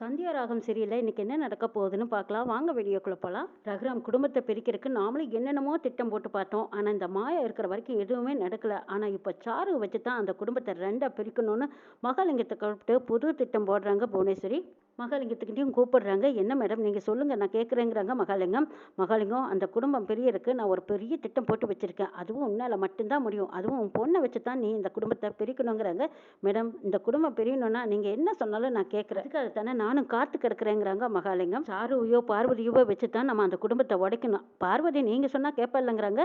சந்தியா ராகம் சரியில்லை இன்னைக்கு என்ன நடக்க போகுதுன்னு பார்க்கலாம். வாங்க வீடியோக்குள்ள போகலாம் ரகுராம் குடும்பத்தை பிரிக்கிறதுக்கு நாமளும் என்னென்னமோ திட்டம் போட்டு பார்த்தோம். ஆனால் இந்த மாயா இருக்கிற வரைக்கும் எதுவுமே நடக்கல. ஆனால் இப்போ சாரு வச்சு தான் அந்த குடும்பத்தை ரெண்டாக பிரிக்கணும்னு மகாலிங்கத்தை கூப்பிட்டு புது திட்டம் போடுறாங்க புவனேஸ்வரி. மகாலிங்கத்துக்கிட்டையும் கூப்பிடுறாங்க. என்ன மேடம் நீங்கள் சொல்லுங்கள் நான் கேட்குறேங்கிறாங்க மகாலிங்கம். மகாலிங்கம் அந்த குடும்பம் பிரியறதுக்கு நான் ஒரு பெரிய திட்டம் போட்டு வச்சுருக்கேன். அதுவும் உன்னால் மட்டும்தான் முடியும். அதுவும் உன் பொண்ணை வச்சு தான் நீ இந்த குடும்பத்தை பிரிக்கணுங்கிறாங்க. மேடம் இந்த குடும்பம் பிரியணும்னா நீங்கள் என்ன சொன்னாலும் நான் கேட்குறேன். அதுக்காக தானே நானும் காத்து கிடக்குறேங்கிறாங்க மகாலிங்கம். சாருவையோ பார்வதியோ வச்சு தான் நம்ம அந்த குடும்பத்தை உடைக்கணும். பார்வதி நீங்கள் சொன்னால் கேட்பல்லங்கிறாங்க.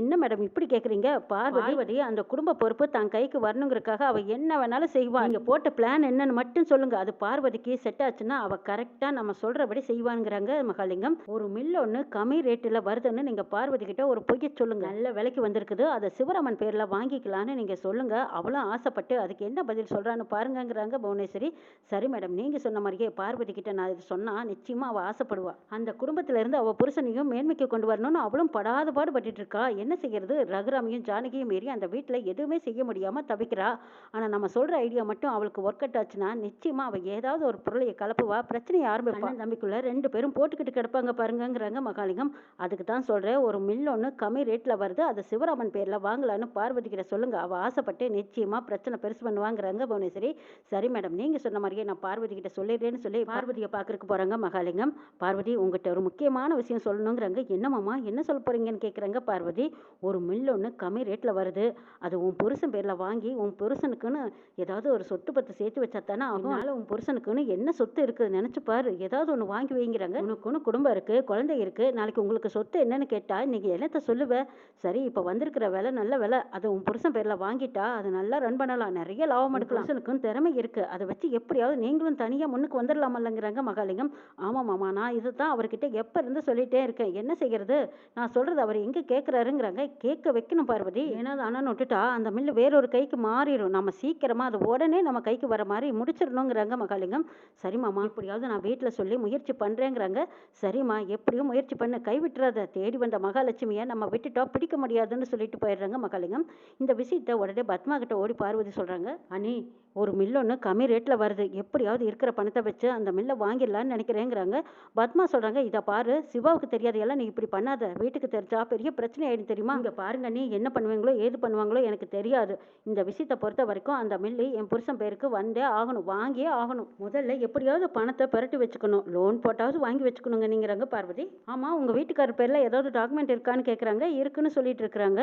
என்ன மேடம் இப்படி கேட்குறீங்க? பார்வதி அந்த குடும்ப பொறுப்பு தான் கைக்கு வரணுங்கிறதுக்காக அவள் என்ன வேணாலும் செய்வா. நீங்கள் போட்ட பிளான் என்னன்னு மட்டும் சொல்லுங்க. அது பார்வதிக்கு செட் ஆச்சுன்னா அவள் கரெக்டாக நம்ம சொல்கிறபடி செய்வாங்கிறாங்க மகாலிங்கம். ஒரு மில் ஒன்று கம்மி ரேட்டில் வருதுன்னு நீங்கள் பார்வதி கிட்ட ஒரு பொய்ய சொல்லுங்க. நல்ல விலைக்கு வந்திருக்குது. அதை சிவராமன் பேரில் வாங்கிக்கலான்னு நீங்கள் சொல்லுங்க. அவளும் ஆசைப்பட்டு அதுக்கு என்ன பதில் சொல்கிறான்னு பாருங்கங்கிறாங்க புவனேஸ்வரி. சரி மேடம் நீங்கள் சொன்ன மாதிரியே பார்வதி கிட்ட நான் இது சொன்னால் நிச்சயமாக அவள் ஆசைப்படுவா. அந்த குடும்பத்துல இருந்து அவள் புருஷனையும் மேன்மைக்கு கொண்டு வரணும்னு அவளும் படாத பாடுபட்டு இருக்கா. என்ன செய்யறது? ரகுராமையும் ஜானகியும் மீறி அந்த வீட்டில் எதுவுமே செய்ய முடியாமல் தவிக்கிறா. ஆனால் நம்ம சொல்கிற ஐடியா மட்டும் அவளுக்கு ஒர்க் அவுட் ஆச்சுன்னா நிச்சயமாக அவள் ஏதாவது ஒரு பொருளையை கலப்புவா? பிரச்சனையை ஆரம்பிப்பா. அண்ணன் தம்பிக்குள்ள ரெண்டு பேரும் போட்டுக்கிட்டு கிடப்பாங்க பாருங்கங்கிறாங்க மகாலிங்கம். அதுக்கு தான் சொல்கிறேன் ஒரு மில் ஒன்று கம்மி ரேட்டில் வருது அதை சிவராமன் பேரில் வாங்கலான்னு பார்வதி கிட்ட சொல்லுங்க. அவள் ஆசைப்பட்டு நிச்சயமாக பிரச்சனை பெருசு பண்ணுவாங்கிறாங்க புவனேஸ்வரி. சரி மேடம் நீங்கள் சொன்ன மாதிரியே நான் பார்வதி கிட்ட சொல்லிடுறேன்னு சொல்லி பார்வதியை பார்க்கறதுக்கு போகிறாங்க மகாலிங்கம். பார்வதி உங்ககிட்ட ஒரு முக்கியமான விஷயம் சொல்லணுங்கிறாங்க. என்னமாம்மா என்ன சொல்ல போறீங்கன்னு கேட்குறாங்க பார்வதி. ஒரு மில் ஒன்று கம்மி ரேட்டில் வருது. அது உன் புருஷன் பேரில் வாங்கி உன் புருஷனுக்குன்னு ஏதாவது ஒரு சொத்து பத்து சேர்த்து வச்சா தானே அதனால உன் புருஷனுக்குன்னு என்ன சொத்து இருக்குது நினச்சி பாரு. ஏதாவது ஒன்று வாங்கி வைங்கிறாங்க. உனக்கு ஒன்று குடும்பம் இருக்குது குழந்தை இருக்குது நாளைக்கு உங்களுக்கு சொத்து என்னன்னு கேட்டால் இன்னைக்கு என்னத்தை சொல்லுவ? சரி இப்போ வந்திருக்கிற விலை நல்ல விலை. அதை உன் புருஷன் பேரில் வாங்கிட்டா அது நல்லா ரன் பண்ணலாம். நிறைய லாபம் எடுக்கலாம். புருஷனுக்கும் திறமை இருக்குது அதை வச்சு எப்படியாவது நீங்களும் தனியாக முன்னுக்கு வந்துடலாமல்லங்கிறாங்க மகாலிங்கம். ஆமாம் மாமா நான் இது தான் அவர்கிட்ட எப்போ இருந்து சொல்லிட்டே இருக்கேன். என்ன செய்யறது? நான் சொல்கிறது அவர் எங்கே கேட்குறாருங்கிறாங்க கேட்க வைக்கணும் பார்வதி. ஏன்னா அது அண்ணன் விட்டுட்டா அந்த மில்லு வேறொரு கைக்கு மாறிடும். நம்ம சீக்கிரமாக அது உடனே நம்ம கைக்கு வர மாதிரி முடிச்சிடணுங்கிறாங்க மகாலிங்கம். சரி சரிம்மாம்மா இப்படியாவது நான் வீட்டில் சொல்லி முயற்சி பண்ணுறேங்கிறாங்க சரிம்மா எப்படியும் முயற்சி பண்ண கைவிட்டுறாத. தேடி வந்த மகாலட்சுமியை நம்ம விட்டுட்டோம் பிடிக்க முடியாதுன்னு சொல்லிட்டு போயிடுறாங்க மகாலிங்கம். இந்த விஷயத்தை உடனே பத்மா கிட்ட ஓடி பார்வதி சொல்கிறாங்க அனி ஒரு மில்லொன்று ஒன்று கம்மி ரேட்டில் வருது. எப்படியாவது இருக்கிற பணத்தை வச்சு அந்த மில்லை வாங்கிடலான்னு நினைக்கிறேங்கிறாங்க. பத்மா சொல்கிறாங்க இதை பாரு சிவாவுக்கு தெரியாதையெல்லாம் நீ இப்படி பண்ணாத. வீட்டுக்கு தெரிஞ்சா பெரிய பிரச்சனை ஆகிடும் தெரியுமா? இங்கே பாருங்க நீ என்ன பண்ணுவீங்களோ ஏது பண்ணுவாங்களோ எனக்கு தெரியாது. இந்த விஷயத்தை பொறுத்த வரைக்கும் அந்த மில்லு என் புருஷன் பேருக்கு வந்தே ஆகணும் வாங்கியே ஆகணும். முதல்ல எப்படி எப்படியாவது பணத்தை புரட்டி வச்சுக்கணும். லோன் போட்டாவது வாங்கி வச்சுக்கணுங்க நீங்கிறாங்க பார்வதி. ஆமாம் உங்கள் வீட்டுக்காரர் பேரில் ஏதாவது டாக்குமெண்ட் இருக்கான்னு கேட்குறாங்க இருக்குன்னு சொல்லிட்டு இருக்கிறாங்க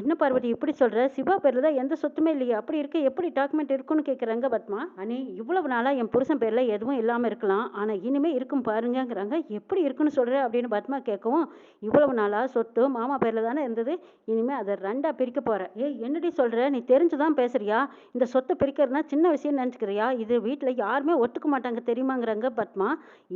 என்ன பார்வதி இப்படி சொல்கிற சிவா பேரில் தான் எந்த சொத்துமே இல்லையா. அப்படி இருக்க எப்படி டாக்குமெண்ட் இருக்குன்னு கேட்குறாங்க பத்மா? அண்ணி இவ்வளவு நாளாக என் புருஷன் பேரில் எதுவும் இல்லாமல் இருக்கலாம். ஆனால் இனிமேல் இருக்கும் பாருங்கங்கிறாங்க. எப்படி இருக்குன்னு சொல்கிற அப்படின்னு பத்மா கேட்கவும் இவ்வளவு நாளாக சொத்து மாமா பேரில் தானே இருந்தது. இனிமேல் அதை ரெண்டாக பிரிக்க போகிற ஏய் என்னடி சொல்கிற நீ தெரிஞ்சு தான் பேசுறியா? இந்த சொத்தை பிரிக்கிறதுனா சின்ன விஷயம் நினச்சிக்கிறியா? இது வீட்டில் யாருமே ஒத்துக்க மாட்டாங்க. தெரியுமாங்கிறாங்க. பத்மா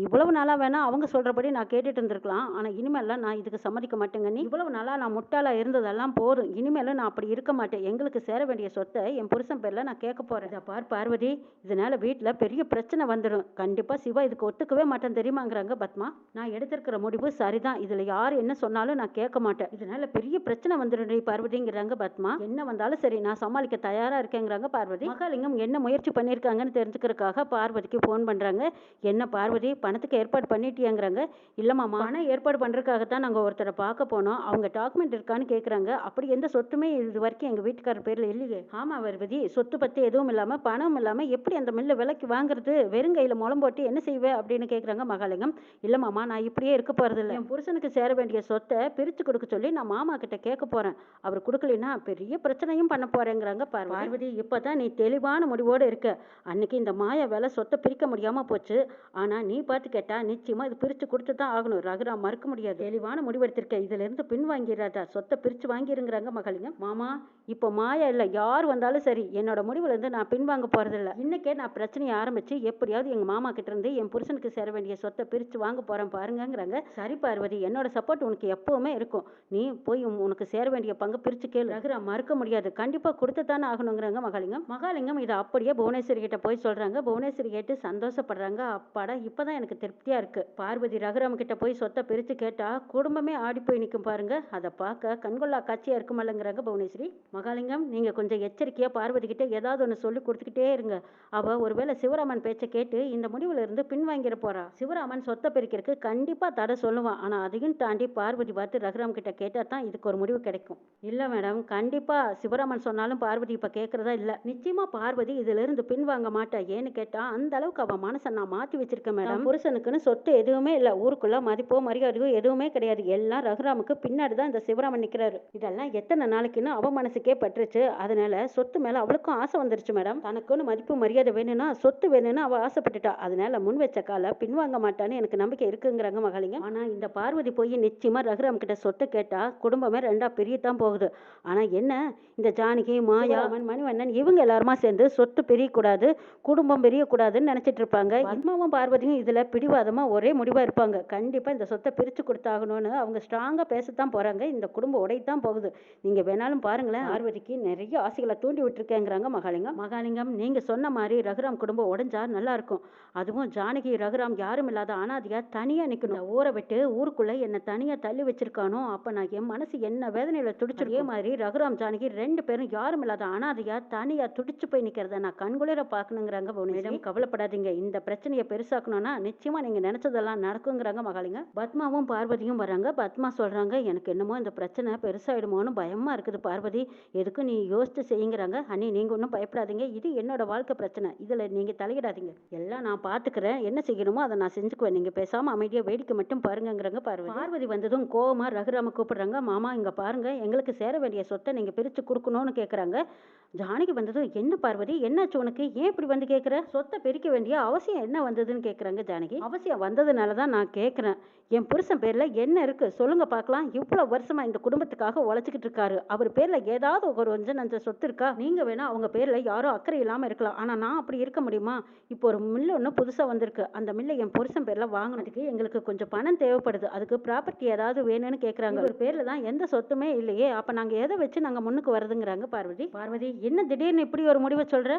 இவ்வளவு நாளாக வேணால் அவங்க சொல்கிறபடி நான் கேட்டுட்டு இருந்திருக்கலாம். ஆனால் இனிமேலாம் நான் இதுக்கு சம்மதிக்க மாட்டேங்க. நீ இவ்வளவு நாளாக நான் முட்டாளாக இருந்ததெல்லாம் போதும். இனிமேலும் நான் அப்படி இருக்க மாட்டேன். எங்களுக்கு சேர வேண்டிய சொத்தை என் புருஷன் பேரில் நான் கேட்க போகிறேன் இதை பார் பார்வதி இதனால் வீட்டில் பெரிய பிரச்சனை வந்துடும் கண்டிப்பாக சிவா இதுக்கு ஒத்துக்கவே மாட்டேன் தெரியுமாங்கிறாங்க. பத்மா நான் எடுத்திருக்கிற முடிவு சரிதான். இதில் யார் என்ன சொன்னாலும் நான் கேட்க மாட்டேன். இதனால் பெரிய பிரச்சனை வந்துடும் பார்வதிங்கிறாங்க. பத்மா என்ன வந்தாலும் சரி நான் சமாளிக்க தயாராக இருக்கேங்கிறாங்க பார்வதி. மகாலிங்கம் என்ன முயற்சி பண்ணியிருக்காங்கன்னு தெரிஞ்சுக்கிறதுக்காக பார்வதிக்கு ஃபோன் பண்ணுறாங்க என்ன பார்வதி பணத்துக்கு ஏற்பாடு பண்ணிட்டியாங்கிறாங்க. இல்லைம்மா பணம் ஏற்பாடு பண்ணுறதுக்காக தான் நாங்கள் ஒருத்தரை பார்க்க போனோம். அவங்க டாக்குமெண்ட் இருக்கான்னு கேட்குறாங்க அப்படி எந்த சொத்துமே இது வரைக்கும் எங்கள் வீட்டுக்காரர் பேரில் இல்லையே. ஆமாம் பார்வதி. சொத்து பற்றி எதுவும் இல்லாமல் பணம் இல்லாமல் எப்படி அந்த மில்லை விலைக்கு வாங்குறது? வெறும் கையில் முளம் போட்டு என்ன செய்வேன் அப்படின்னு கேட்குறாங்க மகாலிங்கம். இல்லை மாமா நான் இப்படியே இருக்க போகிறதில்ல என் புருஷனுக்கு சேர வேண்டிய சொத்தை பிரித்து கொடுக்க சொல்லி நான் மாமா கிட்ட கேட்க போகிறேன் அவர் கொடுக்கலைன்னா பெரிய பிரச்சனையும் பண்ண போகிறேங்கிறாங்க பார்வதி. இப்போ தான் நீ தெளிவான முடிவோடு இருக்க. அன்னைக்கு இந்த மாய வேலை சொத்தை பிரிக்க முடியாமல் போச்சு. ஆனால் நீ பார்த்து கேட்டால் நிச்சயமாக இது பிரித்து கொடுத்து தான் ஆகணும். ரகுராம் மறுக்க முடியாது. தெளிவான முடிவெடுத்திருக்கேன் இதுலேருந்து பின் வாங்கிடுறாதா? சொத்தை பிரித்து வாங்கிருங்கிறாங்க மகளிங்க. மாமா இப்போ மாயா இல்லை. யார் வந்தாலும் சரி என்னோட முடிவுலேருந்து நான் பின்வாங்க போகிறதில்ல இன்னைக்கே நான் பிரச்சனையை ஆரம்பித்து எப்படியாவது எங்கள் மாமா கிட்டேருந்து என் புருஷனுக்கு சேர வேண்டிய சொத்தை பிரித்து வாங்க போகிறேன் பாருங்கங்கிறாங்க. சரி பார்வதி என்னோட சப்போர்ட் உனக்கு எப்போவுமே இருக்கும். நீ போய் உன் உனக்கு சேர வேண்டிய பங்கு பிரித்து கேள். ரகுராம் மறுக்க முடியாது. கண்டிப்பாக கொடுத்து தானே ஆகணுங்கிறாங்க மகாலிங்கம் மகாலிங்கம் இதை அப்படியே புவனேஸ்வரி கிட்ட போய் சொல்கிறாங்க புவனேஸ்வரி கேட்டு சந்தோஷப்படுறாங்க. அப்பாடா இப்போதான் எனக்கு திருப்தியா இருக்கு. பார்வதி ரகுராம் கிட்ட போய் சொத்தை பிரித்து கேட்டா குடும்பமே ஆடி போய் நிற்கும் பாருங்க. அதை பார்க்க கண்கொள்ளா காட்சியா இருக்குமல்லங்கிறாங்க புவனேஸ்வரி. மகாலிங்கம் நீங்க கொஞ்சம் எச்சரிக்கையா பார்வதி கிட்ட ஏதாவது ஒன்று சொல்லி கொடுத்துக்கிட்டே இருங்க. அவ ஒருவேளை சிவராமன் பேச்சை கேட்டு இந்த முடிவுல இருந்து பின்வாங்கிட போறா. சிவராமன் சொத்தை பிரிக்கிறதுக்கு கண்டிப்பா தடை சொல்லுவான். ஆனா அதையும் தாண்டி பார்வதி பார்த்து ரகுராம் கிட்ட கேட்டா தான் இதுக்கு ஒரு முடிவு கிடைக்கும். இல்ல மேடம் கண்டிப்பா சிவராமன் சொன்னாலும் பார்வதி இப்ப கேட்கறதா இல்ல. நிச்சயமா பார்வதி இதுல இருந்து பின்வாங்க மாட்டா. ஏன்னு கேட்டா அந்த அளவுக்கு அவ மனசை நான் மாத்தி வச்சிருக்கேன் மேடம். புருஷனுக்குன்னு சொத்து எதுவுமே இல்ல. ஊருக்குள்ள மதிப்போ மரியாதையோ எதுவுமே கிடையாது. எல்லாம் ரகுராமுக்கு பின்னாடி தான் இந்த சிவராமன் நிக்கிறாரு. இதெல்லாம் எத்தனை நாளைக்குன்னு அவ மனசுக்கே பட்டுருச்சு. அதனால சொத்து மேல அவளுக்கும் ஆசை வந்துருச்சு மேடம். தனக்குன்னு மதிப்பு மரியாதை வேணும்னா சொத்து வேணும்னு அவ ஆசைப்பட்டுட்டா. அதனால முன் வச்ச கால பின்வாங்க மாட்டான்னு எனக்கு நம்பிக்கை இருக்குங்கிறாங்க மகாலிங்கம். ஆனா இந்த பார்வதி போய் நிச்சயமா ரகுராம் கிட்ட சொத்தை கேட்டா குடும்பமே ரெண்டா பிரியத்தான் போகுது. ஆனா என்ன? இந்த ஜானகி மாயா அவன் மணிவண்ணன் இவங்க எல்லாருமா சேர்ந்து சொத்து பிரியக்கூடாது குடும்பம் பிரியக்கூடாதுன்னு நினைச்சிட்டு இருப்பாங்க. பத்மாவும் பார்வதியும் இதுல பிடிவாதமா ஒரே முடிவா இருப்பாங்க. கண்டிப்பா இந்த சொத்தை பிரிச்சு கொடுத்தாகணும்னு அவங்க ஸ்ட்ராங்கா பேசத்தான் போறாங்க. இந்த குடும்பம் உடையத்தான் போகுது. நீங்க வேணாலும் பாருங்களேன் பார்வதிக்கு நிறைய ஆசைகளை தூண்டி விட்டுருக்கேங்கிறாங்க மகாலிங்கம். மகாலிங்கம் நீங்க சொன்ன மாதிரி ரகுராம் குடும்பம் உடைஞ்சா நல்லா இருக்கும் அதுவும் ஜானகி ரகுராம் யாரும் இல்லாத அனாதையா தனியா நிக்கணும். இந்த ஊரை விட்டு ஊருக்குள்ள என்ன தனியா தள்ளி வச்சிருக்கானோ அப்ப நான் என் மனசு என்ன வேதனையில துடிச்சு அதே மாதிரி ரகுராம் ஜானகி ரெண்டு பேரும் யாரும் இல்லாத அனாதையா தனியா துடிச்சு போய் நிக்கிறத நான் கண்குளிர பாக்கணுங்கிறாங்க மேடம் கவலைப்படாதீங்க. இந்த பிரச்சனையை பெருசாக்கணும்னா நிச்சயமா நீங்க நினைச்சதெல்லாம் நடக்குங்கிறாங்க மகாலிங்க. பத்மாவும் பார்வதியும் வராங்க. பத்மா சொல்றாங்க எனக்கு என்னமோ இந்த பிரச்சனை பெருசாயிடுமோன்னு பயமா இருக்குது பார்வதி. எதுக்கு நீ யோசிச்சு செய்யுங்கிறாங்க. அண்ணி நீங்க ஒன்றும் பயப்படாதீங்க. இது என்னோட வாழ்க்கை பிரச்சனை. இதுல நீங்க தலையிடாதீங்க. எல்லாம் நான் பாத்துக்கிறேன். என்ன செய்யணுமோ அதை நான் செஞ்சுக்குவேன். நீங்க பேசாம அமைதியா வேடிக்கை மட்டும் பாருங்கங்கிறாங்க பார்வதி. பார்வதி வந்ததும் கோவமா ரகுராம கூப்பிடுறாங்க. மாமா இங்க பாருங்க. எங்களுக்கு சேர வேண்டிய சொத்தை நீங்க பிரிச்சு கொடுக்கணும்னு கேக்குறாங்க. ஜானகி வந்ததும் என்ன பார்வதி? என்னாச்சு உனக்கு? ஏன் இப்படி வந்து கேட்குற சொத்தை பிரிக்க வேண்டிய அவசியம் என்ன வந்ததுன்னு கேட்குறாங்க ஜானகி? அவசியம் வந்ததுனால தான் நான் கேட்குறேன் என் புருஷன் பேரில் என்ன இருக்கு? சொல்லுங்க பார்க்கலாம். இவ்வளோ வருஷமா இந்த குடும்பத்துக்காக உழைச்சிக்கிட்டு இருக்காரு. அவர் பேரில் ஏதாவது ஒரு கொஞ்சம் நஞ்ச சொத்து இருக்கா? நீங்க வேணா அவங்க பேரில் யாரும் அக்கறை இல்லாமல் இருக்கலாம். ஆனால் நான் அப்படி இருக்க முடியுமா? இப்போ ஒரு மில்லு ஒன்று புதுசாக வந்திருக்கு. அந்த மில்லை என் புருஷன் பேரில் வாங்கினதுக்கு எங்களுக்கு கொஞ்சம் பணம் தேவைப்படுது. அதுக்கு ப்ராப்பர்ட்டி ஏதாவது வேணும்னு கேட்குறாங்க ஒரு பேரில் தான் எந்த சொத்துமே இல்லையே. அப்போ நாங்கள் எதை வச்சு நாங்கள் முன்னுக்கு வருதுங்கிறாங்க பார்வதி. பார்வதி என்ன திடீர்னு இப்படி ஒரு முடிவை சொல்கிற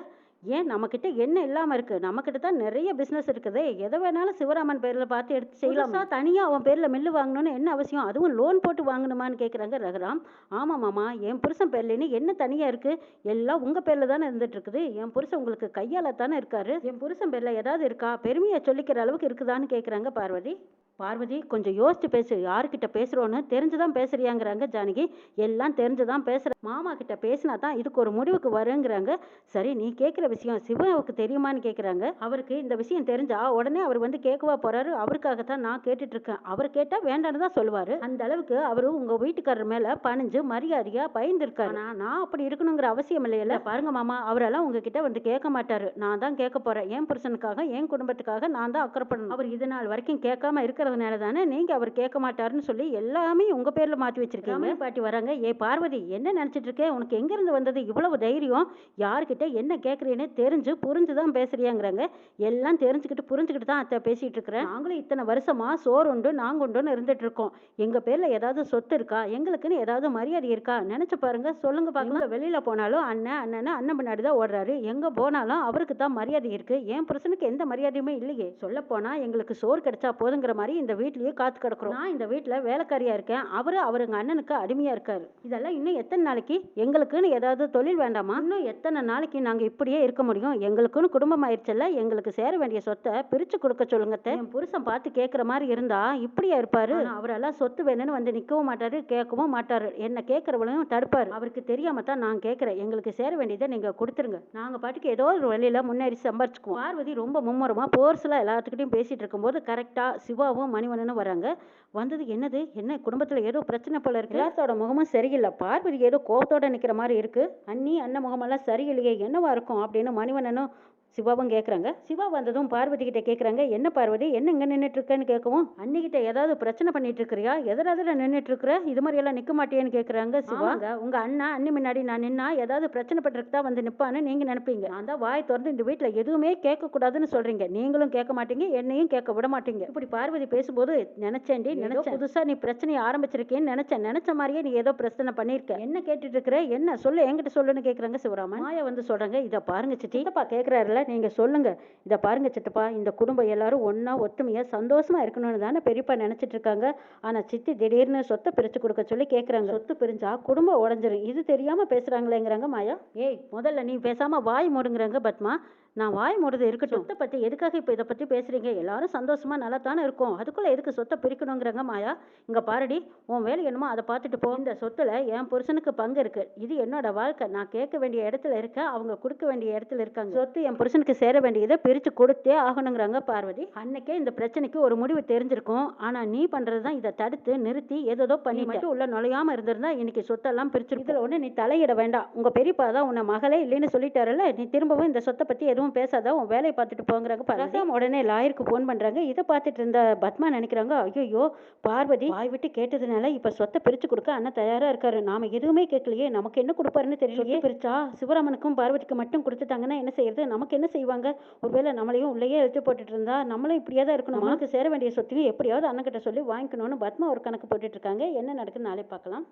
ஏன் நம்மக்கிட்ட என்ன இல்லாமல் இருக்குது நம்மக்கிட்ட தான் நிறைய பிஸ்னஸ் இருக்குது. எதை வேணாலும் சிவராமன் பேரில் பார்த்து எடுத்து செய்யலாம். தனி ஏன் அவன் பேரில் மில்லு வாங்கணும்னு என்ன அவசியம்? அதுவும் லோன் போட்டு வாங்கணுமான்னு கேட்குறாங்க ரகுராம். ஆமா மாமா என் புருஷன் பேர்லேன்னு என்ன தனியாக இருக்குது எல்லாம் உங்கள் பேரில் தானே இருந்துகிட்ருக்குது என் புருஷன் உங்களுக்கு கையால் தானே இருக்காரு. என் புருஷன் பேரில் ஏதாவது இருக்கா? பெருமையை சொல்லிக்கிற அளவுக்கு இருக்குதான்னு கேட்குறாங்க பார்வதி. பார்வதி கொஞ்சம் யோசிச்சு பேசு. யாருக்கிட்ட பேசுறோன்னு தெரிஞ்சுதான் பேசுறியாங்கிறாங்க ஜானகி. எல்லாம் தெரிஞ்சுதான் பேசுற மாமா கிட்ட பேசினா தான் இதுக்கு ஒரு முடிவுக்கு வருங்கிறாங்க. சரி நீ கேட்குற விஷயம் சிவனுக்கு தெரியுமான்னு கேட்குறாங்க அவருக்கு இந்த விஷயம் தெரிஞ்சா உடனே அவர் வந்து கேட்கவா போறாரு. அவருக்காகத்தான் நான் கேட்டுட்டு இருக்கேன் அவர் கேட்டா வேண்டான்னு தான் சொல்லுவாரு. அந்த அளவுக்கு அவரு உங்க வீட்டுக்காரர் மேல பணிஞ்சு மரியாதையா பயந்துருக்காரு. நான் அப்படி இருக்கணுங்கிற அவசியம் இல்லையில பாருங்க மாமா. அவரெல்லாம் உங்ககிட்ட வந்து கேட்க மாட்டாரு. நான் தான் கேட்க போறேன். என் புருஷனுக்காக என் குடும்பத்துக்காக நான் தான் அக்கறைப்படணும் அவர் இது நாள் வரைக்கும் கேட்காம இருக்கிறதுனால தானே நீங்க அவர் கேட்க மாட்டாருன்னு சொல்லி எல்லாமே உங்க பேர்ல மாத்தி வச்சிருக்கீங்க. பாட்டி வராங்க. ஏ பார்வதி என்ன நினைச்சிட்டு இருக்க? உனக்கு எங்க இருந்து வந்தது இவ்வளவு தைரியம்? யார்கிட்ட என்ன கேட்குறீன்னு தெரிஞ்சு புரிஞ்சு தான் பேசுறியாங்கிறாங்க. எல்லாம் தெரிஞ்சுக்கிட்டு புரிஞ்சுக்கிட்டு தான் அத்தை பேசிட்டு இருக்கிறேன் நாங்களும் இத்தனை வருஷமா சோறு உண்டு நாங்க உண்டுன்னு இருந்துட்டு இருக்கோம். எங்க பேர்ல ஏதாவது சொத்து இருக்கா? எங்களுக்குன்னு ஏதாவது மரியாதை இருக்கா? நினைச்சு பாருங்க. சொல்லுங்க பார்க்கலாம். வெளியில போனாலும் அண்ணன் அண்ணன் அண்ணன் பின்னாடி தான் ஓடுறாரு. எங்க போனாலும் அவருக்கு தான் மரியாதை இருக்கு. என் புருஷனுக்கு எந்த மரியாதையுமே இல்லையே. சொல்ல போனா எங்களுக்கு சோறு கிடைச்சா போதுங்கிற மாதிரி இந்த வீட்லயே காத்து கிடக்குறோம். நான் இந்த வீட்டுல வேலைக்காரியா இருக்கேன். அவரு அவருங்க அண்ணனுக்கு அடிமையா இருக்காரு. இதெல்லாம் இன்னும் எத்தனை நாளைக்கு? எங்களுக்குன்னு ஏதாவது தொழில் வேண்டாமா? இன்னும் எத்தனை நாளைக்கு நாங்க இப்படியே இருக்க முடியும்? எங்களுக்குன்னு குடும்பம் ஆயிடுச்சுல்ல எங்களுக்கு சேர வேண்டிய சொத்தை பிரிச்சு கொடுக்க சொல்லுங்க அத்தை. என் புருஷன் பார்த்து கேட்குற மாதிரி இருந்தா இப்படியா இருப்பாரு? ஆனா அவரெல்லாம் சொத்து வேணும்னு வந்து நிக்கவும் மாட்டாரு கேட்கவும் மாட்டாரு. என்ன கேட்கறவளையும் தடுப்பாரு. அவருக்கு தெரியாம தான் நான் கேட்கறேன் எங்களுக்கு சேர வேண்டியதை நீங்க கொடுத்துருங்க. நாங்க பாட்டுக்கு ஏதோ ஒரு வழியில முன்னேறி சம்பாரிச்சுக்குவோம். பார்வதி ரொம்ப மும்முரமா போர்ஸ்ல எல்லாத்துக்கிட்டையும் பேசிட்டு இருக்கும்போது கரெக்டா சிவாவும் மணிவண்ணனும் வராங்க வந்தது என்னது? என்ன குடும்பத்துல ஏதோ பிரச்சனை போல இருக்கு? எல்லாத்தோட முகமும் சரியில்லை. பார்வதி ஏதோ கோபத்தோட நிக்கிற மாதிரி இருக்கு. அண்ணி அண்ணன் முகமெல்லாம் சரியில்லையே என்னவா இருக்கும் அப்படின்னு மணிவண்ணனும் சிவாவும் கேட்குறாங்க சிவா வந்ததும் பார்வதி கிட்ட கேட்குறாங்க என்ன பார்வதி என்ன இங்கே நின்றுட்டு இருக்கேன்னு கேட்கவும் அன்னிக்கிட்ட ஏதாவது பிரச்சனை பண்ணிட்டு இருக்கிறியா எதிர எதிர நின்றுட்டு இருக்கிற இது மாதிரி எல்லாம் நிற்க மாட்டேன்னு கேட்குறாங்க சிவாங்க உங்க அண்ணா அண்ணி முன்னாடி நான் நின்னா ஏதாவது பிரச்சனை தான் வந்து நிப்பான்னு நீங்க நினைப்பீங்க. நான் தான் வாய் திறந்து இந்த வீட்டில் எதுவுமே கேட்கக்கூடாதுன்னு சொல்றீங்க. நீங்களும் கேட்க மாட்டீங்க என்னையும் கேட்க விட மாட்டீங்க. இப்படி பார்வதி பேசும்போது நினைச்சேன்டி நினைச்சேன். புதுசா நீ பிரச்சனையை ஆரம்பிச்சிருக்கேன்னு நினைச்சேன். நினைச்ச மாதிரியே நீ ஏதோ பிரச்சனை பண்ணியிருக்க. என்ன கேட்டுட்டு இருக்கிற என்ன? சொல்லு என்கிட்ட சொல்லுன்னு கேட்குறாங்க சிவராமன். மாயா வந்து சொல்றாங்க இதை பாருங்க சித்தி. சித்தப்பா கேட்குறாருல நீங்கள் சொல்லுங்கள் இதை பாருங்க சித்தப்பா இந்த குடும்பம் எல்லாரும் ஒன்றா ஒத்துமையாக சந்தோஷமா இருக்கணும்னு தானே பெரியப்பா நினச்சிட்டு இருக்காங்க. ஆனால் சித்தி திடீர்னு சொத்தை பிரித்து கொடுக்க சொல்லி கேட்குறாங்க சொத்து பிரிஞ்சா குடும்பம் உடஞ்சிரும். இது தெரியாமல் பேசுகிறாங்களேங்கிறாங்க மாயா. ஏய் முதல்ல நீ பேசாமல் வாய் மூடுங்கிறாங்க பத்மா. நான் வாய் மூடுறது இருக்கட்டும். சொத்தை பற்றி எதுக்காக இப்போ இதை பற்றி பேசுகிறீங்க எல்லாரும் சந்தோஷமா நல்லா தானே இருக்கும். அதுக்குள்ளே எதுக்கு சொத்தை பிரிக்கணுங்கிறாங்க மாயா. இங்கே பாருடி உன் வேலை என்னமோ அதை பார்த்துட்டு போ. இந்த சொத்துல என் புருஷனுக்கு பங்கு இருக்கு. இது என்னோட வாழ்க்கை. நான் கேட்க வேண்டிய இடத்துல இருக்கேன் அவங்க கொடுக்க வேண்டிய இடத்துல இருக்காங்க. சொத்து என் புருஷனுக்கு சேர வேண்டியதை பிரித்து கொடுத்தே ஆகணுங்கிறாங்க பார்வதி. அன்னைக்கே இந்த பிரச்சனைக்கு ஒரு முடிவு தெரிஞ்சிருக்கும். ஆனால் நீ பண்ணுறது தான் இதை தடுத்து நிறுத்தி ஏதோ பண்ணி மட்டும் உள்ள நுழையாம இருந்திருந்தா இன்னைக்கு சொத்தெல்லாம் பிரிச்சு இதில் ஒன்று நீ தலையிட வேண்டாம். உங்கள் பெரியப்பா தான் உன்னை மகளே இல்லைன்னு சொல்லிட்டாருல்ல? நீ திரும்பவும் இந்த சொத்தை பற்றி எதுவும் பேசாத உன் வேலையை பார்த்துட்டு போங்கிறாங்க ரகம் உடனே லாயருக்கு ஃபோன் பண்ணுறாங்க இதை பார்த்துட்டு இருந்த பத்மா நினைக்கிறாங்க ஐயோ பார்வதி வாய் விட்டு கேட்டதுனால இப்போ சொத்தை பிரித்து கொடுக்க அண்ணன் தயாராக இருக்காரு. நாம எதுவுமே கேட்கலையே நமக்கு என்ன கொடுப்பாருன்னு தெரியலையே? பிரிச்சா? சிவராமனுக்கும் பார்வதிக்கு மட்டும் கொடுத்துட்டாங்கன்னா என்ன செய்யறது? நமக்கு என்ன செய்வாங்க? ஒருவேளை நம்மளையும் உள்ளேயே எழுத்து போட்டுட்டு இருந்தா நம்மளும் இப்படியே தான் இருக்கணும். நமக்கு சேர வேண்டிய சொத்தையும் எப்படியாவது அண்ணன் கிட்ட சொல்லி வாங்கிக்கணும்னு பத்மா ஒரு கணக்கு போட்டுட்டு இருக்காங்க. என்ன நடக்குன்னு நாளை பார்க்கலாம்.